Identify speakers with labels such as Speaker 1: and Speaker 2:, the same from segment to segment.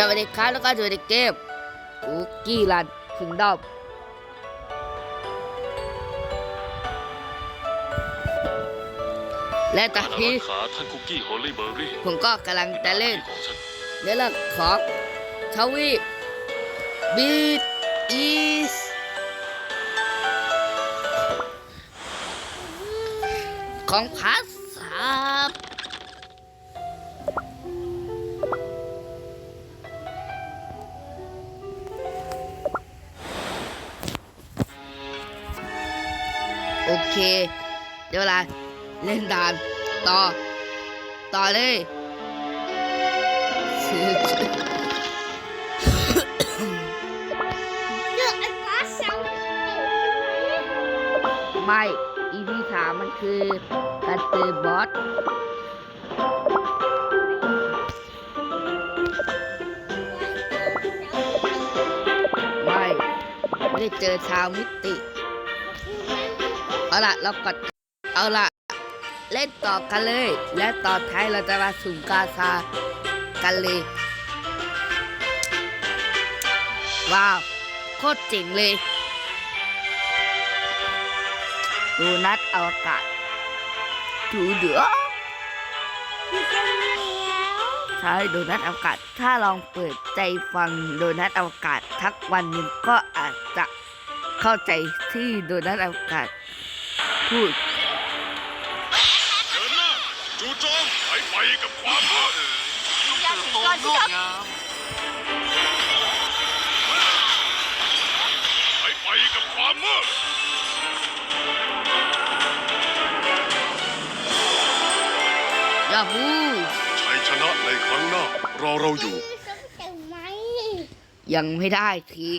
Speaker 1: สวัสดีครับแล้วก็อยู่ในเกมคุกกี้รันคิงดอมและตอนนี้
Speaker 2: ขาท่านคุกกี้โฮลี่เบอร์รี่
Speaker 1: ผมก็กำลังจะเล่น
Speaker 2: ของฉัน
Speaker 1: ในเรื่องของทวีปบีอีสของภาษา เดี๋ยวเวลา เล่นดานต่อ ต่อเลย
Speaker 3: เลือกไอ้ฟ้าเซล
Speaker 1: ไม่อีพีสามมันคือการเจอบอสไม่ ไม่ได้เจอชาวมิติ เอาล่ะ เรากด เอาล่ะ เล่นต่อกันเลย และต่อท้ายเราจะมาสุ่มกาซากันเลย ว้าว โคตรเจ๋งเลย ดูนัดอวกาศดูเดือ
Speaker 3: ย
Speaker 1: ใช่โดนัทอวกาศ ถ้าลองเปิดใจฟังโดนัทอวกาศทักวันหนึ่งก็อาจจะเข้าใจที่โดนัทอวกาศพูด
Speaker 3: งอนที่ครับ
Speaker 2: ไปไปกับความมืด
Speaker 1: ยาฮู
Speaker 2: ชัยชนะในครั้งหน้ารอเราอยู่
Speaker 1: ยังไม่ได้ที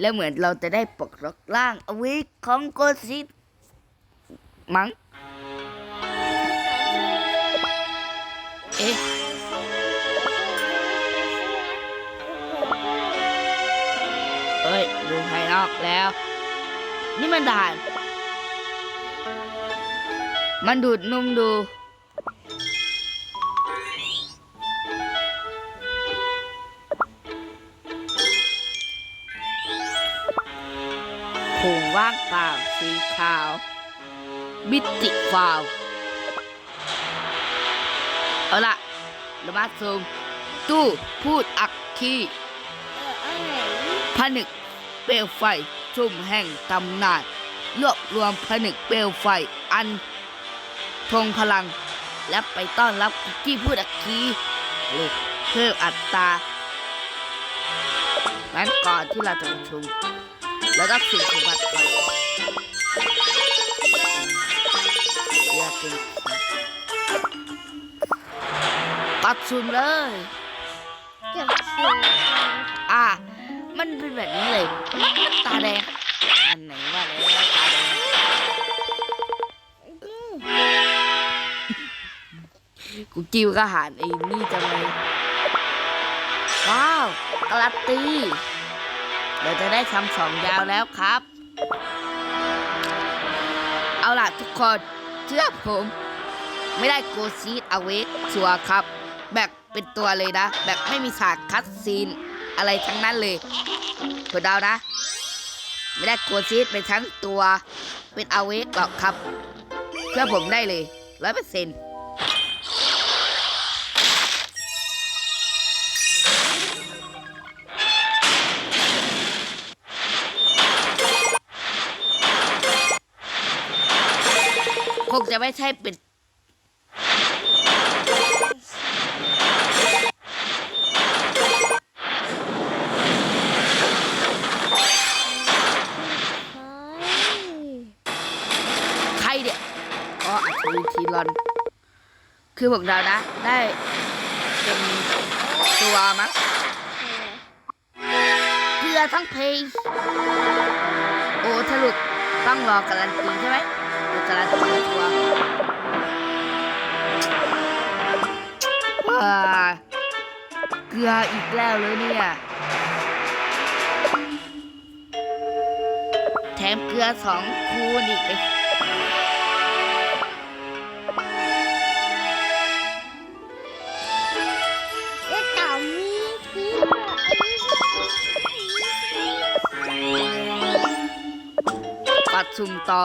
Speaker 1: แล้วเหมือนเราจะได้ปลดล็อกร่างอวิของโกซิตมั้งเอ๊ะ ดูภายนอกแล้ว นี่มันด่าน มันดูดนุ่มดูโผงว่างเปล่าสีขาวมิติฟาวเอาละเรามาซูมตู้พูดอักคี
Speaker 3: เออเอาไหน
Speaker 1: ผนึกเป ลวไฟชุ่มแห่งตำนานรวบรวมผนึกเปลวไฟอันทงพลัง และไปต้อนรับคุกกี้พูดอักคีเลยเพิ่มอัตรางั้นก่อนที่เราจะประชุมแล้วก็สิ่งสมบัติก่อนเรียกเป็นปัดซุมเลย
Speaker 3: เก็บเสียง
Speaker 1: อะ มันเป็นแบบนี้เลย ตาแดง อันไหนว่าแล้วตาแดงกูจิ้วก็หารไอ้นี่จังเลยว้าวกระตี เราจะได้ทำสองยาวแล้วครับ เอาล่ะทุกคนเชื่อผม ไม่ได้โกซีดเอาเวกชัวครับ แบบเป็นตัวเลยนะ แบบไม่มีฉากคัดซีน อะไรทั้งนั้นเลยกดดาวนะ ไม่ได้โกซีดเป็นทั้งตัวเป็นอาเวกหรอกครับเชื่อผมได้เลยร้อยเปอร์เซ็นต์คงจะไม่ใช่เป็น คือพวกเรานะ ได้เป็นตัวมั้งเพื่อทั้งเพลงโอ้สรุปต้องรอการันตีใช่ไหมดูการันตีตัวว้าเกลืออีกแล้วเลยเนี่ยแถมเกลือสองคูณอีกเล
Speaker 3: ม
Speaker 1: ต่อ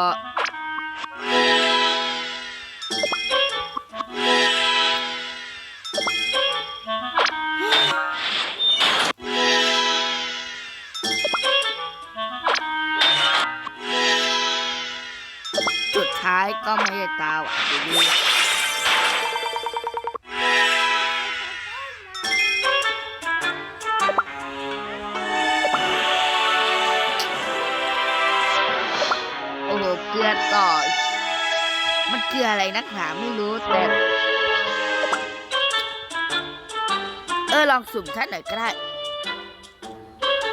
Speaker 1: กลือต่อ มันเกลืออะไรนักหนาไม่รู้แต่ เออลองสุ่มท่านหน่อยก็ได้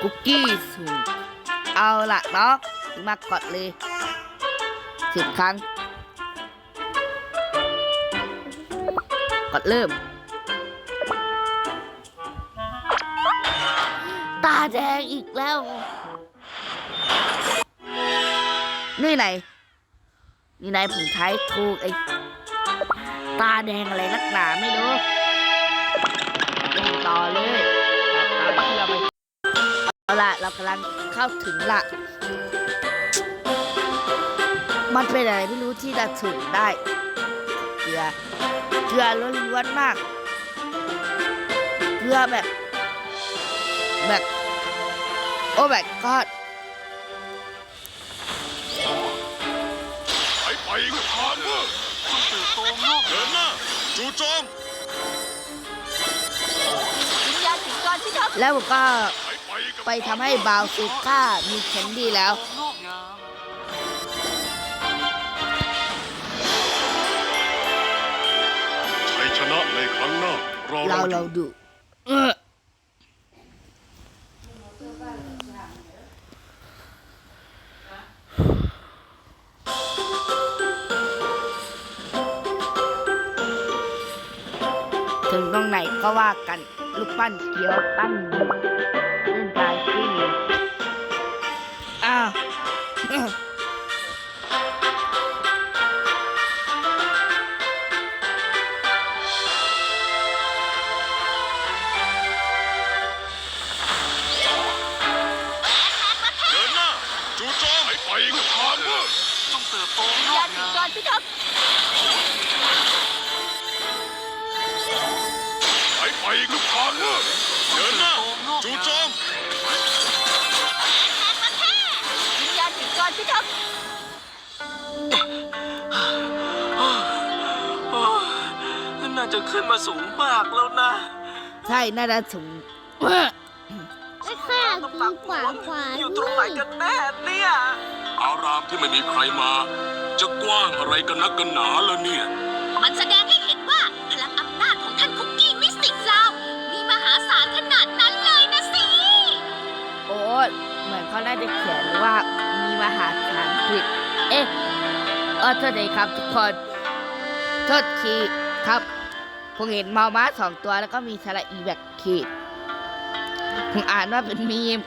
Speaker 1: คุกกี้สุ่ม เอาละเนาะมากดเลยสิบครั้ง กดเริ่ม ตาแดงอีกแล้วนี่ไหน นี่ไหนผมท้ายถูกไอ้ตาแดงอะไรนักหนาไม่รู้เล่นต่อเลยตามที่เราไปเอาละเรากำลังเข้าถึงละ มันเป็นอะไรไม่รู้ที่จะถึงได้ เกลือ เกลือล้วนๆมาก เกลือแบบแบบ โอ้แบบก
Speaker 4: เติบโตงอก
Speaker 2: เดินหน้าจู่โจม
Speaker 3: วิญญาณถึงก่อนพี่ท็อป
Speaker 1: แล้วผมก็
Speaker 2: ไปไปกับ
Speaker 1: ไปทำให้บาวซูก้ามีแคนดี้แล้ว
Speaker 4: งอกงาม
Speaker 2: ชัยชนะในครั้งหน้ารอ
Speaker 1: เรา
Speaker 2: เราอ
Speaker 1: เรา
Speaker 2: ยู่
Speaker 1: ดู ฟันเขียวตั้ง
Speaker 2: จะ
Speaker 4: ขึ้นมาสูงมากแล้วนะ
Speaker 1: ใช่น่าจะถึง
Speaker 3: ไม่ค่า
Speaker 4: ต้อง
Speaker 3: ดี
Speaker 4: ปัก
Speaker 3: กว่า
Speaker 4: หัว
Speaker 3: กว่า
Speaker 4: อยู่ตรงไหนกันแน่เนี่ย
Speaker 2: อารามที่ไม่มีใครมา จะกว้างอะไรกันนักกันหนาละเนี่ย
Speaker 3: มันแสดงให้เห็นว่าพลังอำนาจของท่านคุกกี้มิสติกซาวมีมหาศาลขนาดนั้นเลยนะสิ
Speaker 1: โอ้ยเหมือนเขาน่าจะเขียนว่ามีมหาศาลผิดเอ๊ะเออโทษทีครับทุกคนโทษทีครับ ผมเห็นเมาม้าสองตัวแล้วก็มีสระอีแบบขีดผมอ่านว่าเป็นมีม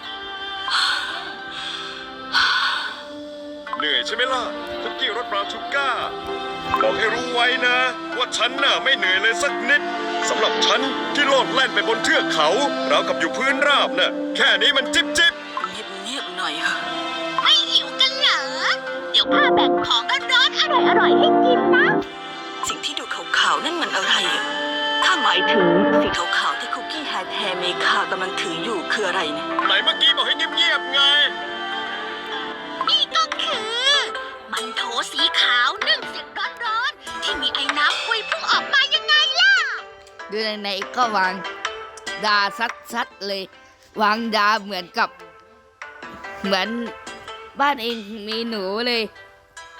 Speaker 2: เหนื่อยใช่ไหมล่ะคุกกี้รสบราวน์ชูก้า บอกให้รู้ไว้นะ ว่าฉันน่ะไม่เหนื่อยเลยสักนิดสำหรับฉันที่โลดแล่นไปบนเทือกเขาเราวกับอยู่พื้นราบน่ะแค่นี้มันจิบจิบ
Speaker 4: เงียบๆหน่อยเถอะ
Speaker 3: ไม่หิวกันเหรอ เดี๋ยวข้าแบ่งของร้อนๆอร่อยๆให้กินนะ
Speaker 5: สิ่งที่ดูขาวๆนั่นมันอะไรอะถ้า หมายถึงสิ่งขาวๆที่คุกกี้แฮร์แทเมคากำลังถืออยู่คืออะไรเนี่ย
Speaker 2: ไหนเมื่อกี้บอกให้เงียบๆไง
Speaker 3: นี่ก็คือ มันโถสีขาวนึ่งเสร็จร้อนๆ ที่มีไอ้น้ำคุยพุ่งออกมายังไงล่ะ
Speaker 1: ดูในในก็วางดาซัดๆเลย วางดาเหมือนกับ เหมือนบ้านเองมีหนูเลย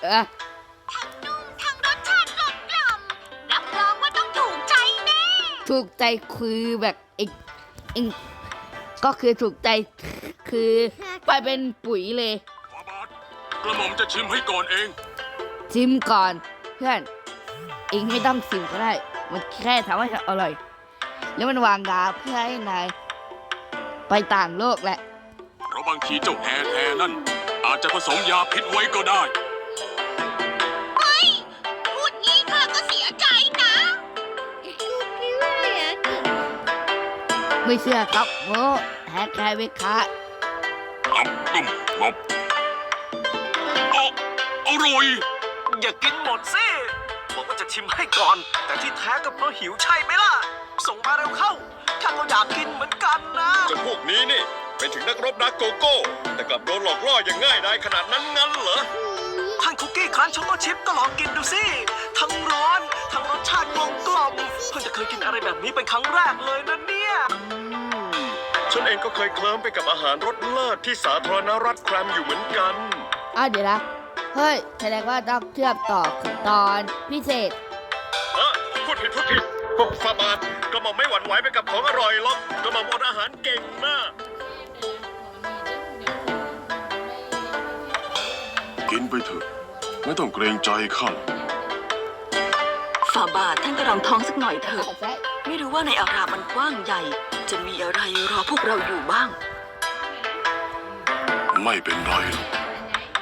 Speaker 1: เออ
Speaker 3: ถูกใจ
Speaker 1: คือแบบเองเองก็คือถูกใจคือไปเป็นปุ๋ยเลย
Speaker 2: ขวาบาทกระหม่อมจะชิมให้ก่อนเอง
Speaker 1: ชิมก่อนเพื่อน เองไม่ต้องชิมก็ได้ มันแค่ทำให้อร่อย แล้วมันวางดาเพื่อให้นายไปต่างโลกแหละ
Speaker 2: เพราะบางทีเจ้าแฮแทนั่น อาจจะผสมยาพิษไว้ก็ได้
Speaker 1: ไม่เชื่อครับโง่แฮกแคร์เวคะ
Speaker 2: อับตุ้มบอบโอ้
Speaker 4: อร่อย อย่ากินหมดสิบอกว่าจะชิมให้ก่อน แต่ที่แท้ก็เพราะหิวใช่ไหมล่ะ ส่งมาเร็วเข้าข้าก็อยากกินเหมือนกันนะ
Speaker 2: เจ้าพวกนี้นี่เป็นถึงนักรบนักโกโก้ แต่กลับโดนหลอกล่ออย่างง่ายดายขนาดนั้นงั้นเหรอ
Speaker 4: ท่านคุกกี้ครันช็อกโกชิปก็ลองกินดูสิ ทั้งร้อน ทั้งรสชาติกลมกล่อมเพิ่งจะเคยกินอะไรแบบนี้เป็นครั้งแรกเลยนะเนี่ย
Speaker 2: ฉันเองก็เคยเคลิ้มไปกับอาหารรสเลิศที่สาธารณรัฐแครมอยู่เหมือนกัน
Speaker 1: อ้าวเดี๋ยวนะ เฮ้ย แสดงว่าต้องเชื่อมต่อถึงตอนพิเศษ
Speaker 2: เอะพูดผิดพูดผิดพวกฟาบาทก็มองไม่หวั่นไหวไปกับของอร่อยหรอกก็มองอดอาหารเก่งมาก
Speaker 6: กินไปเถอะ ไม่ต้องเกรงใจข้าหรอก
Speaker 5: ฝ่าบาทท่านก็รองท้องสักหน่อยเถอะ ไม่รู้ว่าในอารามมันกว้างใหญ่ จะมีอะไรรอพวกเราอยู่บ้าง
Speaker 6: ไม่เป็นไรหรอก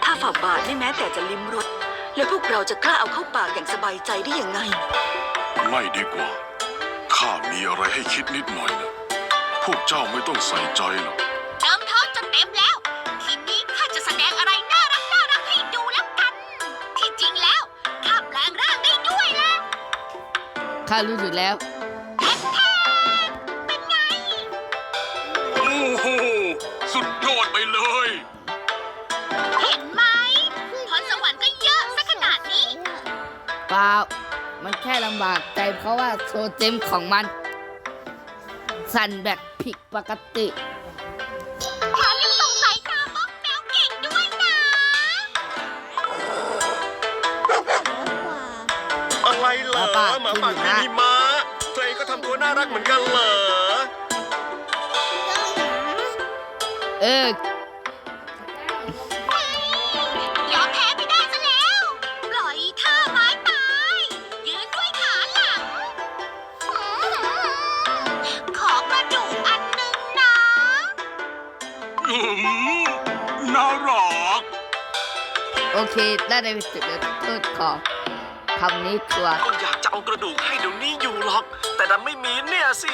Speaker 5: ถ้าฝ่าบาทไม่แม้แต่จะลิ้มรสแล้วพวกเราจะกล้าเอาเข้าปากอย่างสบายใจได้ยังไง
Speaker 6: ไม่ดีกว่า ข้ามีอะไรให้คิดนิดหน่อยนะ พวกเจ้าไม่ต้องใส่ใจหรอก
Speaker 3: เติมท้องจนเต็มแล้ว ทีนี้ข้าจะแสดงอะไรน่ารักน่ารักให้ดูแล้วกัน ที่จริงแล้วข้าแปลงร่างได้ด้วยล่ะ
Speaker 1: ข้ารู้สึกแล้ว
Speaker 3: ป
Speaker 4: ล่า
Speaker 1: มันแค่ลำบากใจเพราะว่าโซเจมของมัน สั่นแบบผิดปกติ
Speaker 3: แถมยังส่งสายตาบ้องแมวเก่งด้วยนะ
Speaker 2: อะไรเหรอ
Speaker 1: หมาป่า
Speaker 2: หมาป่า
Speaker 1: ที่
Speaker 2: ที่
Speaker 1: หิมะ
Speaker 2: หิมะเธอเองก็ทำตัวน่ารักเหมือนกันเหรอ
Speaker 1: เออ โอเค ได้ในจุดเริ่มต้นของคำนี้ตัว
Speaker 4: ก็อยากจะเอากระดูกให้เดี๋ยวนี้อยู่หรอก แต่ดันไม่มีเนี่ยสิ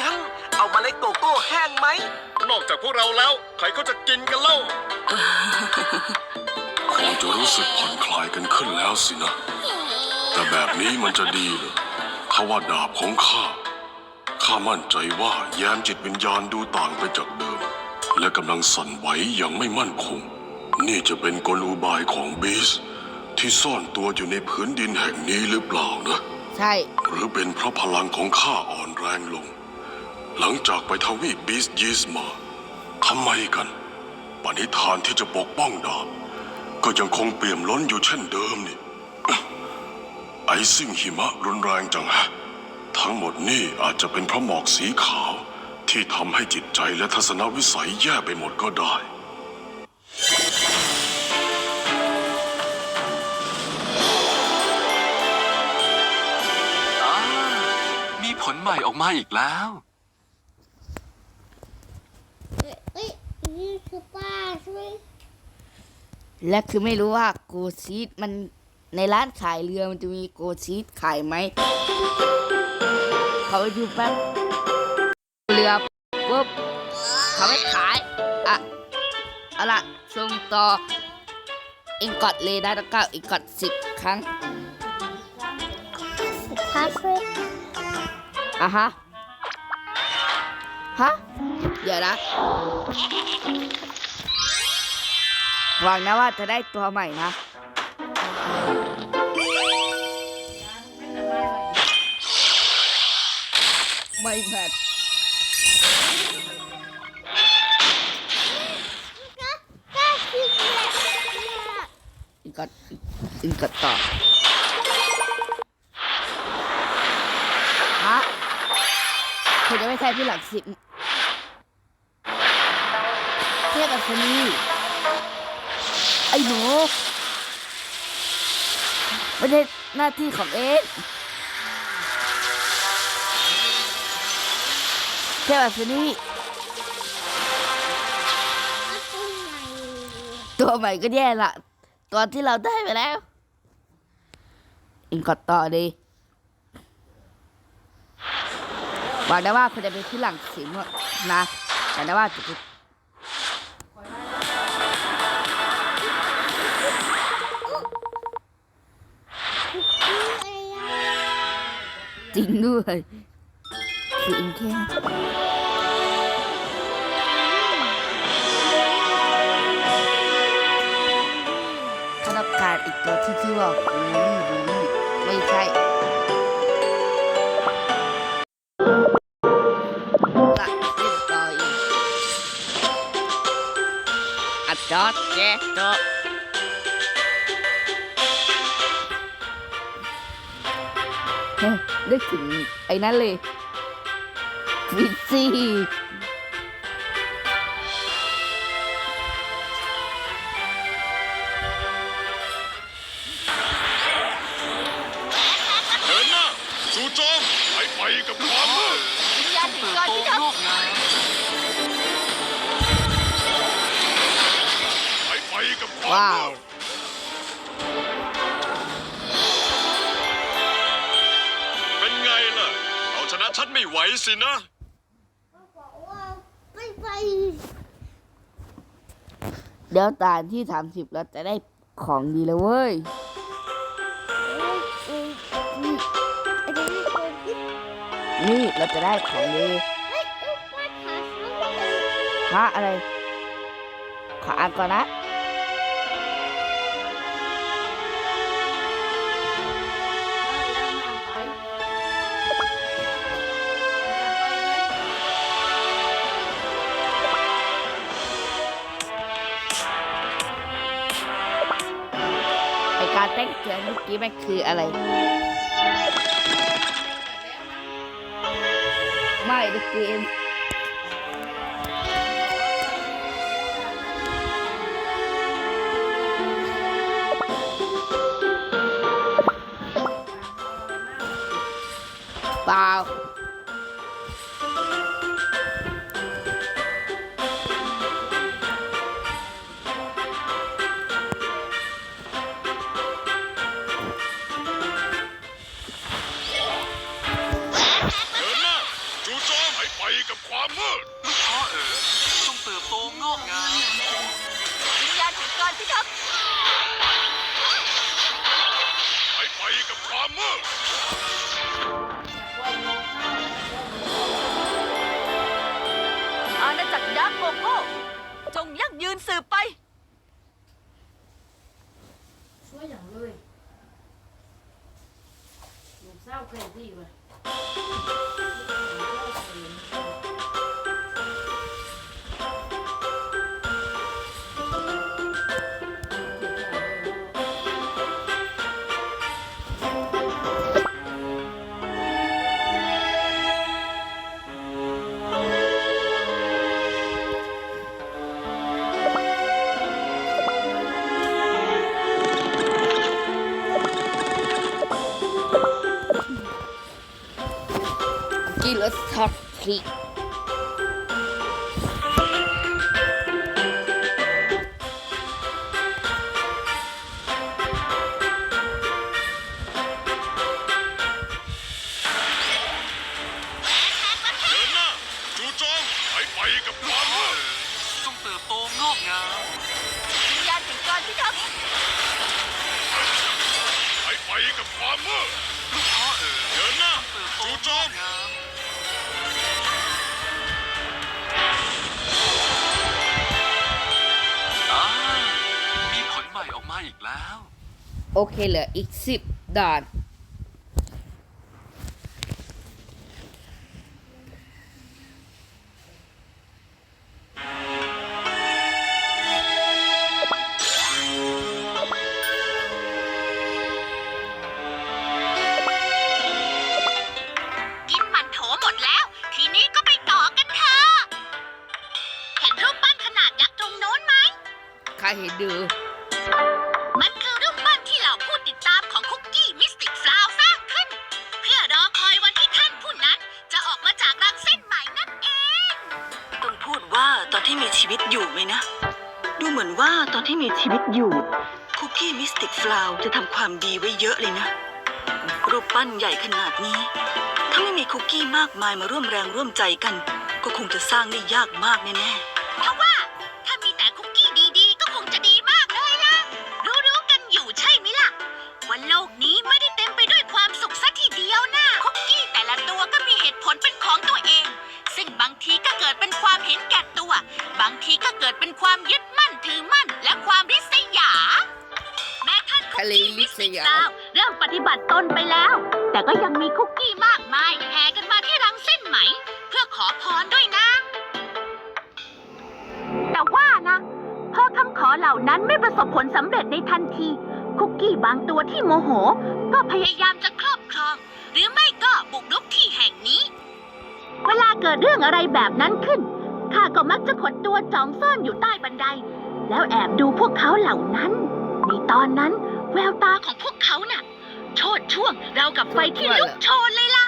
Speaker 4: งั้นเอามาเล็กโกโก้แห้งไหม
Speaker 2: นอกจากพวกเราแล้ว ใครก็จะกินกันเล่า
Speaker 6: คงจะรู้สึกผ่อนคลายกันขึ้นแล้วสินะ แต่แบบนี้มันจะดีเหรอถ้าว่าดาบของข้า ข้ามั่นใจว่าแยมจิตวิญญาณดูต่างไปจากเดิม และกำลังสั่นไหวอย่างไม่มั่นคง นี่จะเป็นกลอุบายของบีสที่ซ่อนตัวอยู่ในพื้นดินแห่งนี้หรือเปล่านะ
Speaker 1: ใช่
Speaker 6: หรือเป็นเพราะพลังของข้าอ่อนแรงลง หลังจากไปทวีปบีสยีสมาทำไมกัน ปณิธานที่จะปกป้องดาบ ก็ยังคงเปี่ยมล้นอยู่เช่นเดิมนี่ ไอซิ่งหิมะรุนแรงจังฮะ ทั้งหมดนี่อาจจะเป็นเพราะหมอกสีขาว ที่ทำให้จิตใจและทัศนวิสัยแย่ไปหมดก็ได้
Speaker 7: ใหม่ออกมาอีกแล้ว
Speaker 8: เอ้ยนี่คือป้าใช่ไหม
Speaker 1: และคือไม่รู้ว่าโกชีตมันในร้านขายเรือมันจะมีโกชีตขายไหมเขาไปดูแป๊บเรือปุ๊บเขาไม่ขายอะเอาละส่งต่อเองกดเลยนะแล้วก็เองกดสิบครั้ง
Speaker 8: พาช่วย
Speaker 1: อะฮะ ฮะ เดี๋ยวนะหวังนะว่าจะได้ตัวใหม่นะ ไม่แมทอีกกดอีกกดต่อ คุณจะไม่ใช่พี่หลักสิบเทียบกับชนีไอ้หนูไม่ใช่หน้าที่ของเองเทียบกับชนีตัวใหม่ก็แย่ละตัวที่เราได้ไปแล้วอิงกดต่อดี บอกได้ว่าคนจะไปที่หลังสิม่วงนะแต่ได้ว่าจุดจริงด้วยจริงแค่ขนาต้การอีกตัวที่ชื่อว่าบูลี่บูลี่ไม่ใช่ ちょっとเฮ้ยนึกถึงไอ้นั่นเลยวิซี่
Speaker 2: ฉันไม่ไหวสินะ
Speaker 8: บอกว่าไม่ไป
Speaker 1: เดี๋ยวตานที่สามสิบเราจะได้ของดีแล้วเว้ย
Speaker 8: เอ้ยเอ้ยนี่ไอ้เด็กนี่คนที่
Speaker 1: นี่เราจะได้ของดี
Speaker 8: เฮ้ยเอ้ยว่าขาเขาเลย
Speaker 1: ฮะอะไร ขออ่านก่อนนะ การแจ้งเตือนเมื่อกี้มันคืออะไร ไม่ในเกมเปล่า
Speaker 3: ณถึงก่อนที่จะ
Speaker 2: ไปไปกับความมืด
Speaker 5: อาณาจักรยักษ์โกโก้จงยั่งยืนสืบไป
Speaker 1: ช่วยอย่างเลยหนูเศร้าเกินที่ว่ะ ท
Speaker 2: โอ
Speaker 7: เค
Speaker 1: เหลืออีกสิบด่าน
Speaker 3: กิน
Speaker 5: ชีวิตอยู่ไหมนะ ดูเหมือนว่าตอนที่มีชีวิตอยู่ คุกกี้มิสติกฟลาวจะทำความดีไว้เยอะเลยนะ รูปปั้นใหญ่ขนาดนี้ ถ้าไม่มีคุกกี้มากมายมาร่วมแรงร่วมใจกัน ก็คงจะสร้างได้ยากมากแน่ๆ
Speaker 3: ท่านคุก
Speaker 1: ทะเล
Speaker 3: กี้
Speaker 1: ลิ
Speaker 3: ส
Speaker 1: ษ
Speaker 3: ติก
Speaker 1: ยา
Speaker 3: วเริ่มปฏิบัติตนไปแล้ว แต่ก็ยังมีคุกกี้มากมายแห่กันมาที่รังเส้นไหม เพื่อขอพรด้วยนะ แต่ว่านะพอคำขอเหล่านั้นไม่ประสบผลสำเร็จในทันที คุกกี้บางตัวที่โมโห ก็พยายามจะครอบครอง หรือไม่ก็บุกรุกที่แห่งนี้ เวลาเกิดเรื่องอะไรแบบนั้นขึ้น ข้าก็มักจะขดตัวจองซ่อนอยู่ใต้บันได แล้วแอบดูพวกเขาเหล่านั้น ในตอนนั้น แววตาของพวกเขาน่ะ โชดช่วงเราวกับไฟที่ลุกโชนเลยล่ะ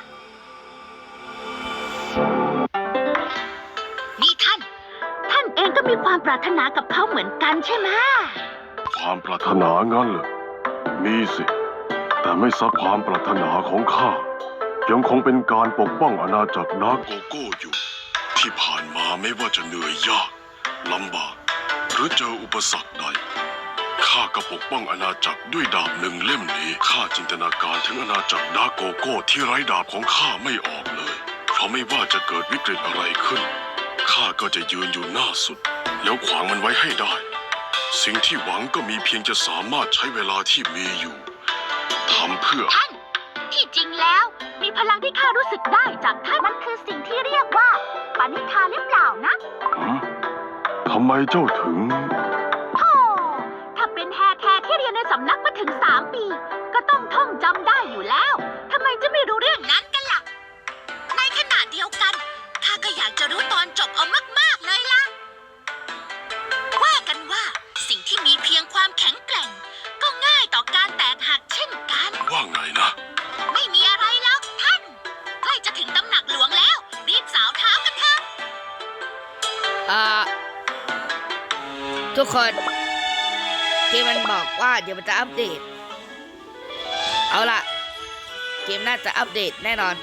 Speaker 3: นี่ท่าน ท่านเองก็มีความปรารถนากับเขาเหมือนกันใช่ไหม
Speaker 6: ความปรารถนางั้นเหรอมีสิ แต่ไม่ซับความปรารถนาของข้า ยังคงเป็นการปกป้องอาณาจักรดาร์กโกโก้อยู่ ที่ผ่านมาไม่ว่าจะเหนื่อยยากลำบาก หรือเจออุปสรรคใด ข้าก็ปกป้องอาณาจักรด้วยดาบหนึ่งเล่มนี้ ข้าจินตนาการถึงอาณาจักรดาร์กโกโก้ที่ไร้ดาบของข้าไม่ออกเลย เพราะไม่ว่าจะเกิดวิกฤตอะไรขึ้น ข้าก็จะยืนอยู่หน้าสุด แล้วขวางมันไว้ให้ได้ สิ่งที่หวังก็มีเพียงจะสามารถใช้เวลาที่มีอยู่ทำเพื่อ
Speaker 3: ท่าน ที่จริงแล้ว มีพลังที่ข้ารู้สึกได้จากท่านมันคือสิ่งที่เรียกว่าปณิธานหรือเปล่านะ
Speaker 6: หืมทำไมเจ้าถึง
Speaker 3: ถึงสามปี ก็ต้องท่องจำได้อยู่แล้ว ทำไมจะไม่รู้เรื่องนั้นกันล่ะ ในขณะเดียวกันข้าก็อยากจะรู้ตอนจบเอามากๆเลยล่ะ ว่ากันว่าสิ่งที่มีเพียงความแข็งแกร่ง ก็ง่ายต่อการแตกหักเช่นกัน
Speaker 6: ว่าไงนะ
Speaker 3: ไม่มีอะไรแล้วท่าน ใกล้จะถึงตำหนักหลวงแล้ว รีบสาวเท้ากันเถอะ
Speaker 1: อ่าทุกคนเก มมันบอกว่าเดี๋ยวมันจะอัปเดต เอาล่ะ เกมน่าจะอัปเดตแน่นอน